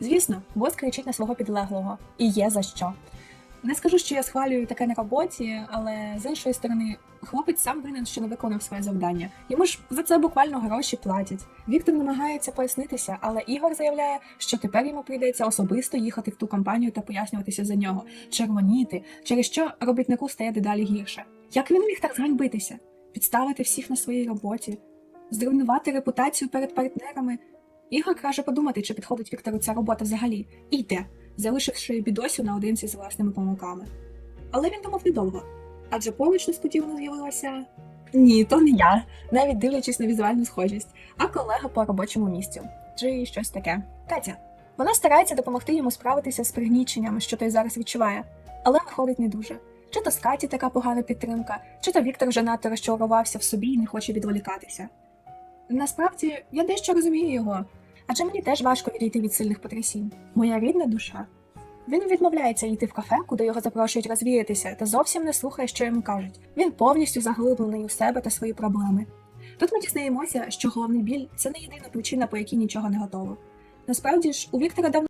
Звісно, бос кричить на свого підлеглого, і є за що. Не скажу, що я схвалюю таке на роботі, але з іншої сторони, хлопець сам винен, що не виконав своє завдання. Йому ж за це буквально гроші платять. Віктор намагається пояснитися, але Ігор заявляє, що тепер йому прийдеться особисто їхати в ту компанію та пояснюватися за нього, червоніти, через що робітнику стає дедалі гірше. Як він міг так зганьбитися? Підставити всіх на своїй роботі, зруйнувати репутацію перед партнерами. Ігор каже подумати, чи підходить Віктору ця робота взагалі, і йде, залишивши бідосю наодинці з власними помилками. Але він думав недовго, адже поруч несподівано з'явилася. Ні, то не я, навіть дивлячись на візуальну схожість, а колега по робочому місцю чи щось таке. Катя. Вона старається допомогти йому справитися з пригніченням, що той зараз відчуває, але виходить не дуже. Чи то з Каті така погана підтримка, чи то Віктор вже надто розчарувався в собі і не хоче відволікатися. Насправді, я дещо розумію його, адже мені теж важко відійти від сильних потрясінь. Моя рідна душа. Він відмовляється йти в кафе, куди його запрошують розвіятися, та зовсім не слухає, що йому кажуть. Він повністю заглиблений у себе та свої проблеми. Тут ми дізнаємося, що головний біль це не єдина причина, по якій нічого не готово. Насправді ж, у Віктора давно